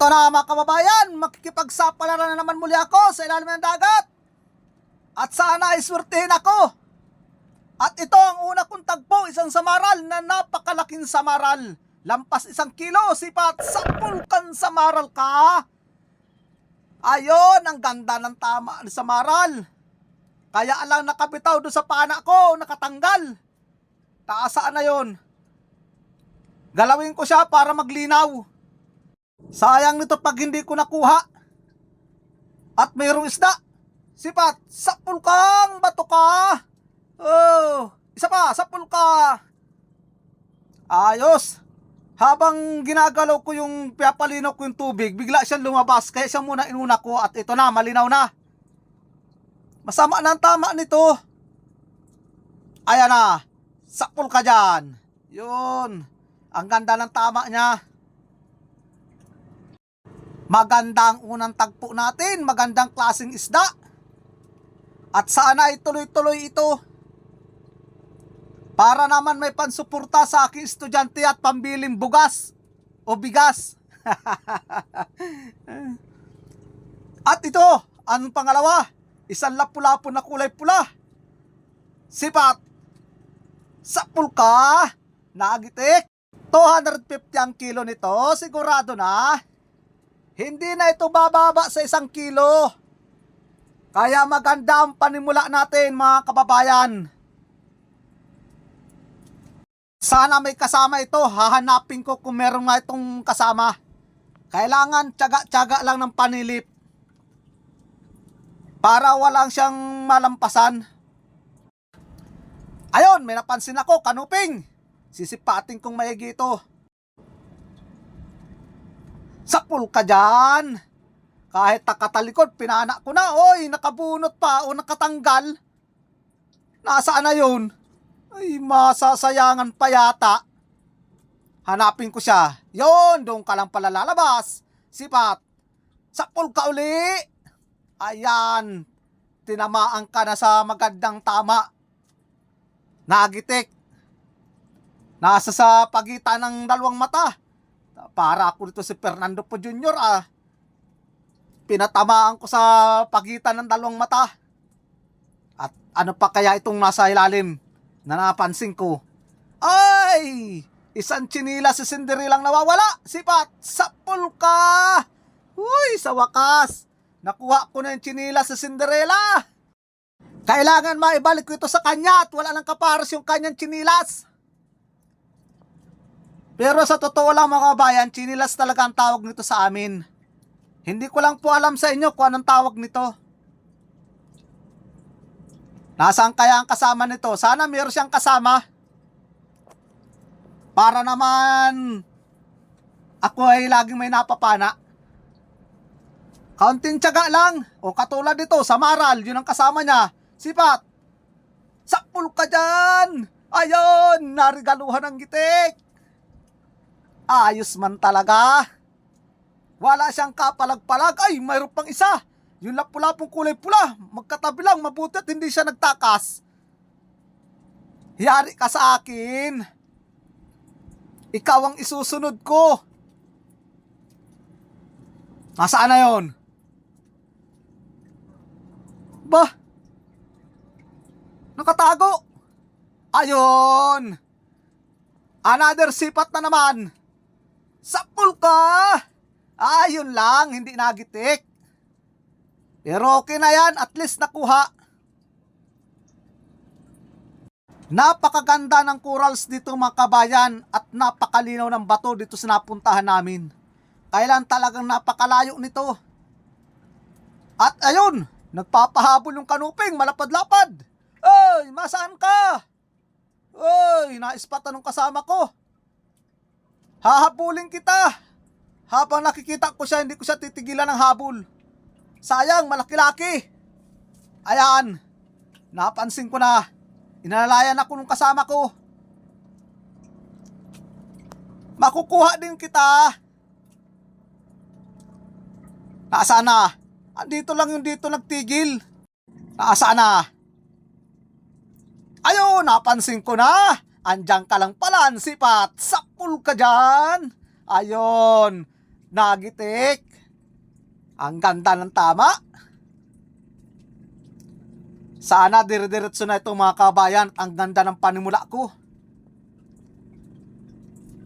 Ito na mga kababayan, makikipagsapalaran na naman muli ako sa ilalim ng dagat. At sana ay swertehin ako. At ito ang una kong tagpo, isang samaral na napakalaking samaral. Lampas isang kilo, sipat sa pulkan samaral ka. Ayon, ang ganda ng tama ni samaral. Kaya lang nakabitaw doon sa pana ko, nakatanggal. Taasaan na yon. Galawin ko siya para maglinaw. Sayang nito pag hindi ko nakuha. At mayroong isda. Sipat, sapul kang bato ka. Oh, isa pa, sapul ka. Ayos. Habang ginagalaw ko yung pinapalinaw ko yung tubig, bigla siyang lumabas. Kaya siya muna inuna ko at ito na, malinaw na. Masama na ang tama nito. Ayan na. Sapul ka dyan. Yun. Ang ganda ng tama niya. Maganda ang unang tagpo natin. Magandang klaseng isda. At sana ay tuloy-tuloy ito. Para naman may pansuporta sa aking estudyante at pambiling bugas o bigas. at ito, anong pangalawa? Isang lapu-lapu na kulay pula. Sipat. Sapul ka. Nagitik. 250 ang kilo nito. Sigurado na. Hindi na ito bababa sa isang kilo. Kaya maganda ang panimula natin mga kababayan. Sana may kasama ito. Hahanapin ko kung meron nga itong kasama. Kailangan tiyaga-tiyaga lang ng panilip. Para walang siyang malampasan. Ayon, may napansin ako, kanuping. Sisipatin kong maigi ito. Sapul ka dyan. Kahit nakatalikod, pinana ko na. Oy, nakabunot pa o nakatanggal. Nasaan na yun? Ay, masasayangan pa yata. Hanapin ko siya. Yon, doon ka lang pala lalabas. Sipat. Sapul ka uli. Ayan. Tinamaan ka na sa magandang tama. Nagitik. Nasa sa pagitan ng dalawang mata. Para ako dito si Fernando po Jr. ah. Pinatamaan ko sa pagitan ng dalawang mata. At ano pa kaya itong nasa ilalim na napansin ko? Ay! Isang chinila si Cinderella lang nawawala. Sipat! Sapul ka! Uy, sa wakas! Nakuha ko na yung chinila sa Cinderella. Kailangan maibalik ko ito sa kanya at wala nang kapares yung kanyang chinilas. Pero sa totoo lang mga kabayan, chinilas talaga ang tawag nito sa amin. Hindi ko lang po alam sa inyo kung anong tawag nito. Nasaan kaya ang kasama nito? Sana meron siyang kasama. Para naman ako ay laging may napapana. Kaunting tiyaga lang. O katulad dito, sa Maral, yun ang kasama niya. Sipat. Sapul ka dyan. Ayun, narigaluhan ng gitik. Ayos man talaga. Wala siyang kapalag-palag. Ay, mayroon pang isa. Yung lapu-lapong kulay pula. Magkatabi lang, mabuti at hindi siya nagtakas. Yari ka sa akin. Ikaw ang isusunod ko. Nasaan na yon? Ba? Nakatago. Ayon. Another sipat na naman. Sapul ka. Ayun lang, hindi nagitik. Pero okay na yan, at least nakuha. Napakaganda ng corals dito mga kabayan at napakalinaw ng bato dito sa napuntahan namin. Kailan talagang napakalayo nito. At ayun, nagpapahabol yung kanuping, malapad-lapad. Ay, masaan ka? Ay, naispatan ng kasama ko. Hahabulin kita. Habang nakikita ko siya, hindi ko siya titigilan ng habol. Sayang, malaki-laki. Ayan, napansin ko na. Inalalayan ako nung kasama ko. Makukuha din kita. Nasaan na? Andito lang yung dito nagtigil. Nasaan na? Ayun, napansin ko na. Andiyan ka lang pala, sipat. Sapul ka dyan. Ayun. nagitik. Ang ganda ng tama. Sana dire-diretso na itong mga kabayan. Ang ganda ng panimula ko.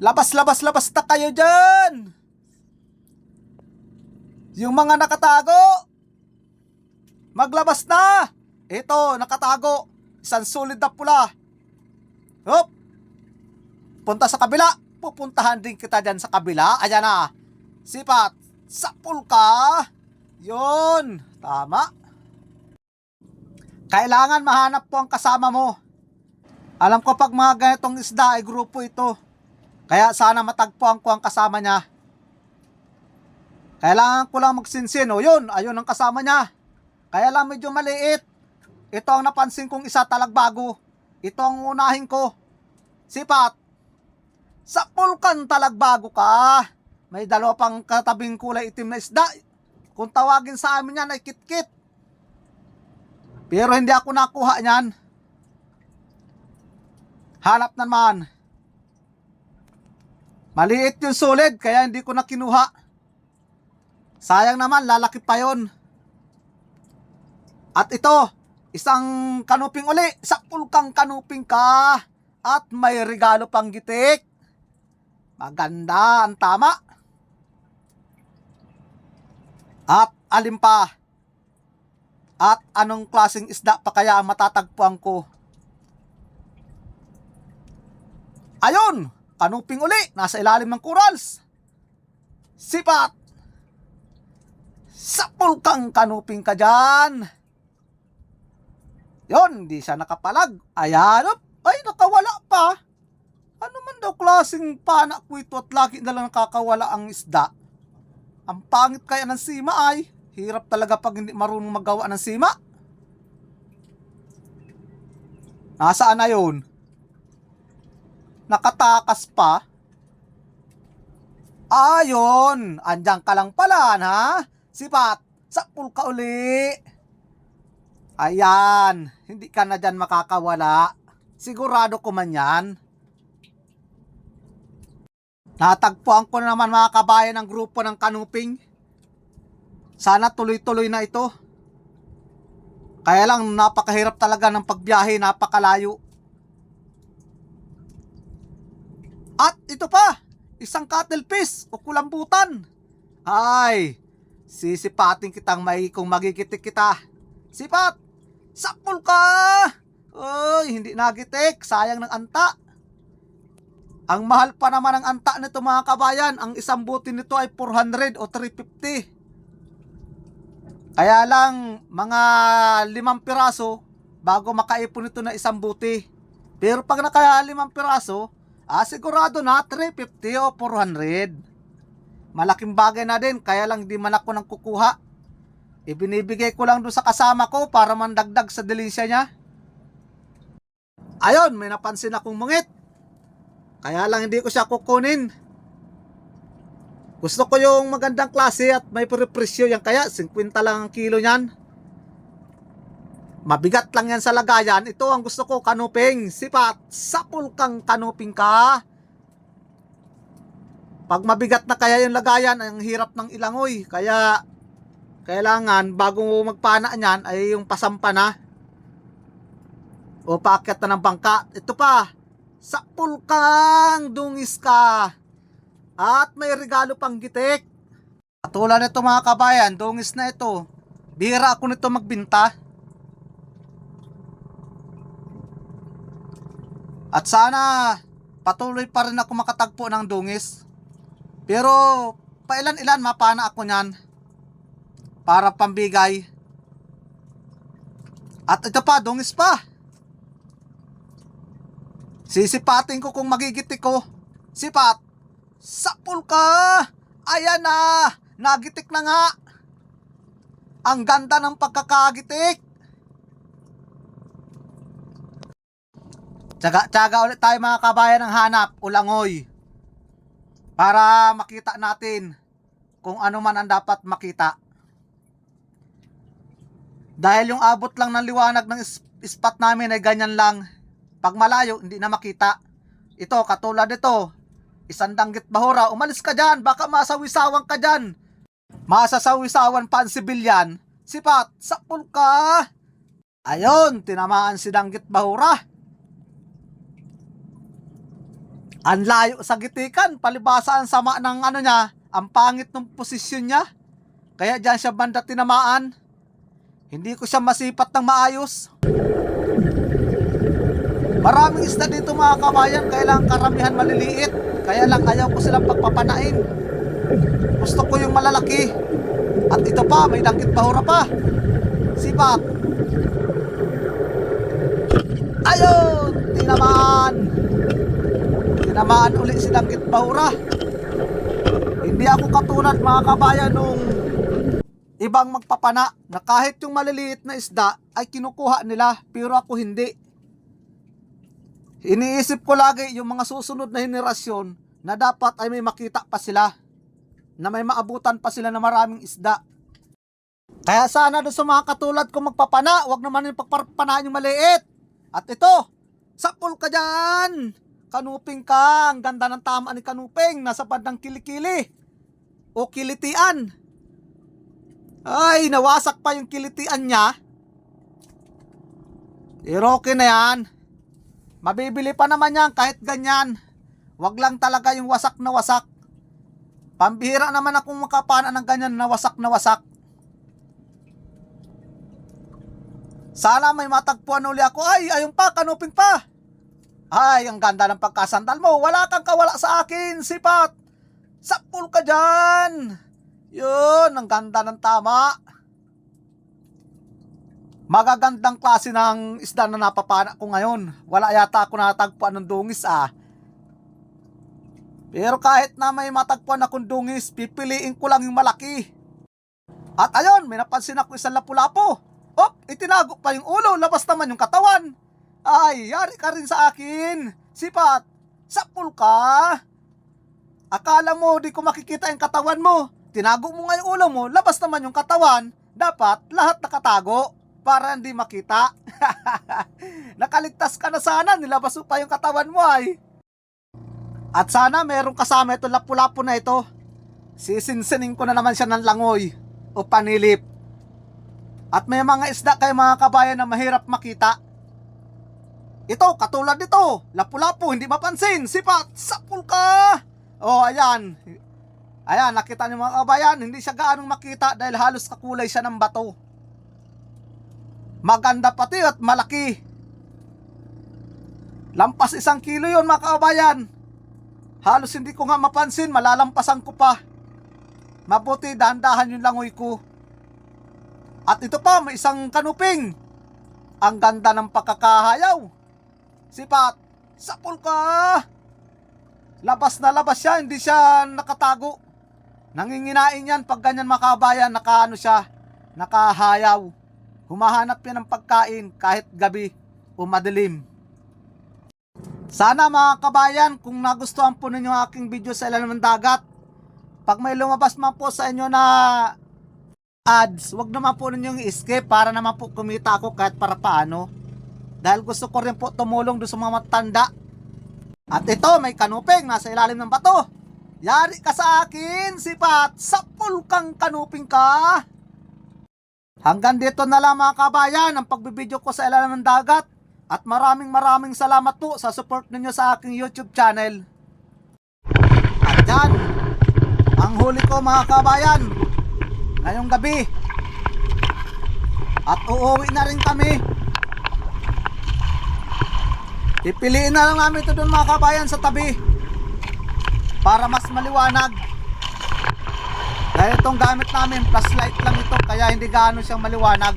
Labas, labas, labas na kayo dyan! Yung mga nakatago, maglabas na! Ito, nakatago. Isang solid na pula. Hop! Punta sa kabila. Pupuntahan din kita dyan sa kabila. Ayan na. Sipat. Sapul ka. Yun. Tama. Kailangan mahanap po ang kasama mo. Alam ko pag mga ganitong isda ay grupo ito. Kaya sana matagpuan ko ang kasama niya. Kailangan ko lang magsinsin. O yun, ayun ang kasama niya. Kaya lang medyo maliit. Ito ang napansin kong isa talagbago. Ito ang unahin ko. Sipat. Sa pulkan talagbago ka. May dalawa pang katabing kulay itim na isda. Kung tawagin sa amin yan ay kitkit. Pero hindi ako nakuha niyan. Hanap naman. Maliit yung solid kaya hindi ko na kinuha. Sayang naman, lalaki pa yon. At ito, isang kanuping uli, sa pulkang kanuping ka. At may regalo pang gitik. Maganda, ang tama. At alin pa? At anong klaseng isda pa kaya ang matatagpuan ko? Ayun! Kanuping uli, nasa ilalim ng corals. Sipat! Sa pulkang kanuping ka dyan. Yon, di siya nakapalag. Ayan, ay nakawala pa. Ano man daw klaseng panak ko ito at lagi na lang nakakawala ang isda. Ang pangit kaya ng sima ay, hirap talaga pag hindi marunong magawa ng sima. Nasaan na yun? Nakatakas pa? Ayon, andyan ka lang pala, ha? Sipat, sakpul ka uli. Ayan, hindi ka na dyan makakawala. Sigurado ko man yan. Natagpuan ko na naman mga kabayan ng grupo ng kanuping. Sana tuloy-tuloy na ito. Kaya lang napakahirap talaga ng pagbiyahe, napakalayo. At ito pa, isang cuttlefish o kulambutan. Ay, sisipatin kitang may kung magigitik kita. Sipat, sapul ka! Uy, hindi nagitik, sayang ng anta. Ang mahal pa naman ng anta nito mga kabayan, ang isang buti nito ay 400 o 350. Kaya lang, mga limang piraso, bago makaipon ito na isang buti. Pero pag naka limang piraso, ah, sigurado na 350 o 400. Malaking bagay na din, kaya lang di man ako nang kukuha. Ibinibigay ko lang doon sa kasama ko para mandagdag sa delinsya niya. Ayon, may napansin akong mungit. Kaya lang hindi ko siya kukunin. Gusto ko yung magandang klase at may presyo yan kaya 50 lang ang kilo niyan. Mabigat lang yan sa lagayan. Ito ang gusto ko, kanuping. Sipat, sapul kang kanuping ka. Pag mabigat na kaya yung lagayan, ang hirap ng ilangoy. Kaya, kailangan, bago magpana niyan, ay yung pasampa na. O paakyat na ng bangka. Ito pa, sapul kang dungis ka. At may regalo pang gitik. Katulad nito mga kabayan, dungis na ito. Bira ako nito magbinta. At sana patuloy pa rin ako makatagpo ng dungis. Pero pailan-ilan mapana ako niyan para pambigay. At ito pa, dungis pa. Sisipatin ko kung magigitik ko. Sipat. Sapul ka! Ayan na! Nagitik na nga! Ang ganda ng pagkakagitik! Tsaga-tsaga ulit tayo mga kabayan ng hanap, ulangoy. Para makita natin kung ano man ang dapat makita. Dahil yung abot lang ng liwanag ng spot namin ay ganyan lang. Pag malayo, hindi na makita. Ito, katulad ito. isang danggit bahura, umalis ka dyan, baka masawisawan ka dyan. Masasawisawan pa ang sibilyan, sipat, sapul ka. Ayon, tinamaan si danggit bahura. Ang layo sa gitikan, palibasa ang sama ng ano niya, ang pangit ng posisyon niya. Kaya dyan siya banda tinamaan. Hindi ko siya masipat ng maayos. Maraming isda dito mga kabayan, kaya lang karamihan maliliit. Kaya lang ayaw ko silang pagpapanain. Gusto ko yung malalaki. At ito pa, may dangkit bahura pa. Sipat. Ayun! Tinamaan! Tinamaan uli si dangkit bahura. Hindi ako katulad mga kabayan nung ibang magpapana na kahit yung maliliit na isda ay kinukuha nila pero ako hindi. Iniisip ko lagi yung mga susunod na henerasyon na dapat ay may makita pa sila na may maabutan pa sila na maraming isda. Kaya sana doon sa mga katulad ko magpapana, wag naman yung pagpapanaan yung maliit. At ito, sapul ka dyan! Kanuping ka, ang ganda ng tama ni Kanuping, nasa bandang kilikili. O kilitian. Ay, nawasak pa yung kilitian niya. Pero okay na yan. Mabibili pa naman yan kahit ganyan. Wag lang talaga yung wasak na wasak. Pambihira naman akong makapana ng ganyan na wasak na wasak. Sana may matagpuan uli ako. Ay, ayun pa, kanuping pa. Ay, ang ganda ng pagkasandal mo. Wala kang kawala sa akin, sipat. Sapul ka dyan. Yun, ang ganda ng tama. Magagandang klase ng isda na napapana ko ngayon. Wala yata ako natagpuan ng dungis ah. Pero kahit na may matagpuan akong dungis, pipiliin ko lang yung malaki. At ayun, may napansin ako isang lapu-lapo. Op, itinago pa yung ulo, labas naman yung katawan. Ay, yari ka rin sa akin. Sipat, sapul ka. Akala mo di ko makikita yung katawan mo. Tinago mo nga yung ulo mo, labas naman yung katawan. Dapat lahat nakatago para hindi makita. Nakaligtas ka na sana, nilabas mo pa yung katawan mo ay. At sana merong kasama itong lapu-lapu na ito. Sisinsining ko na naman siya ng langoy o panilip. At may mga isda kay mga kabayan na mahirap makita. Ito, katulad nito, lapu-lapu, hindi mapansin, sipat, sapul ka! Oh, ayan. Ayan, nakita niyo mga kabayan, hindi siya gaanong makita dahil halos kakulay siya ng bato. Maganda pati at malaki. Lampas isang kilo yon mga kabayan. Halos hindi ko nga mapansin, malalampasan ko pa. Mabuti, dahan-dahan yung langoy ko. At ito pa, may isang kanuping. Ang ganda ng pagkakahayaw. Sipat, sapul ka! Labas na labas siya, hindi siya nakatago. Nanginginain yan pag ganyan makabayan, nakaano siya, nakahayaw. Humahanap yan ng pagkain kahit gabi o madilim. Sana mga kabayan, kung nagustuhan po ninyo aking video sa ilalim ng dagat, pag may lumabas man po sa inyo na ads, wag naman po ninyong i-skip para naman po kumita ako kahit para paano. Dahil gusto ko rin po tumulong doon sa mga matanda. At ito, may kanuping nasa ilalim ng bato. Yari ka sa akin, sipat, sapul kang kanuping ka. Hanggang dito na lang mga kabayan ang pagbibideo ko sa ilalim ng dagat. At maraming maraming salamat po sa support ninyo sa aking YouTube channel. At yan, ang huli ko mga kabayan, ngayong gabi. At uuwi na rin kami. Pipiliin na lang namin ito doon mga kabayan sa tabi. Para mas maliwanag. Dahil itong gamit namin, flashlight lang ito, kaya hindi gaano siyang maliwanag.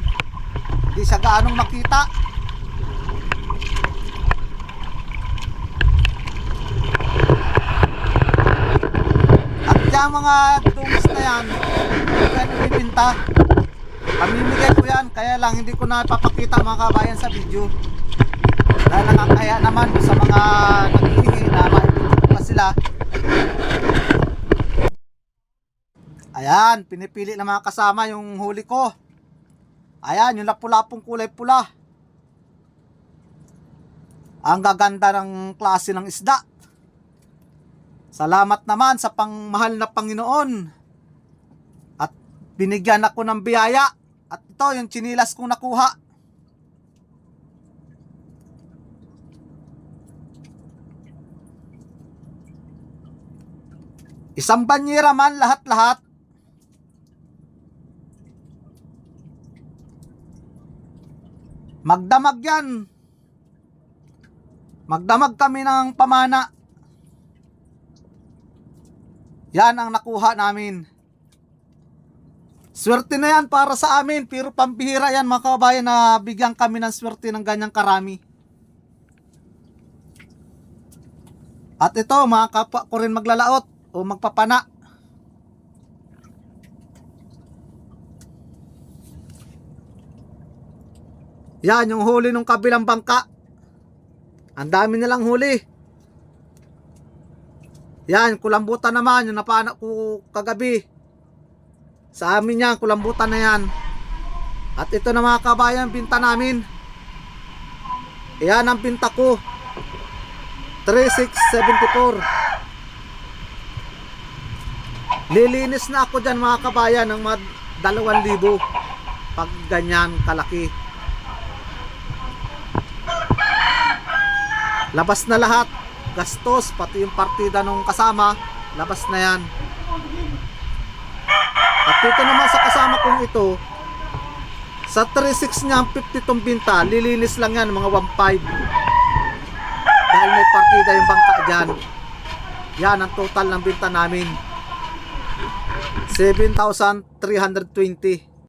Hindi siya gaanong makita. At yung mga tungis na yan, hindi yan ibibinta. Pamimigay ko yan, kaya lang hindi ko na papakita mga kabayan sa video. Dahil nakakaya naman sa mga naghihingi na maibigay pa sila. Ayan, pinipili ng mga kasama yung huli ko. Ayan, yung lapu-lapong kulay pula. Ang gaganda ng klase ng isda. Salamat naman sa pangmahal na Panginoon. At binigyan ako ng biyaya. At ito yung chinilas kong nakuha. Isang banyera man lahat-lahat. Magdamag yan. Magdamag kami ng pamana. Yan ang nakuha namin. Swerte na yan para sa amin, pero pambihira yan mga kababayan na bigyan kami ng swerte ng ganyang karami. At ito, mga kapwa ko rin maglalaot o magpapana. Yan, yung huli ng kabilang bangka. Ang dami nilang huli. Yan, kulambutan naman, yung napana ko kagabi. Sa amin yan, kulambutan na yan. At ito na mga kabayan, binta namin. Yan ang binta ko. 3674. Lilinis na ako dyan mga kabayan ng mga 2,000 pag ganyan kalaki. Labas na lahat. Gastos, pati yung partida nung kasama, labas na yan. At dito naman sa kasama kong ito, sa 3.6 niya ang 50 tong binta, lilinis lang yan mga 1.5. Dahil may partida yung bangka dyan. Yan ang total ng binta namin. 7,320.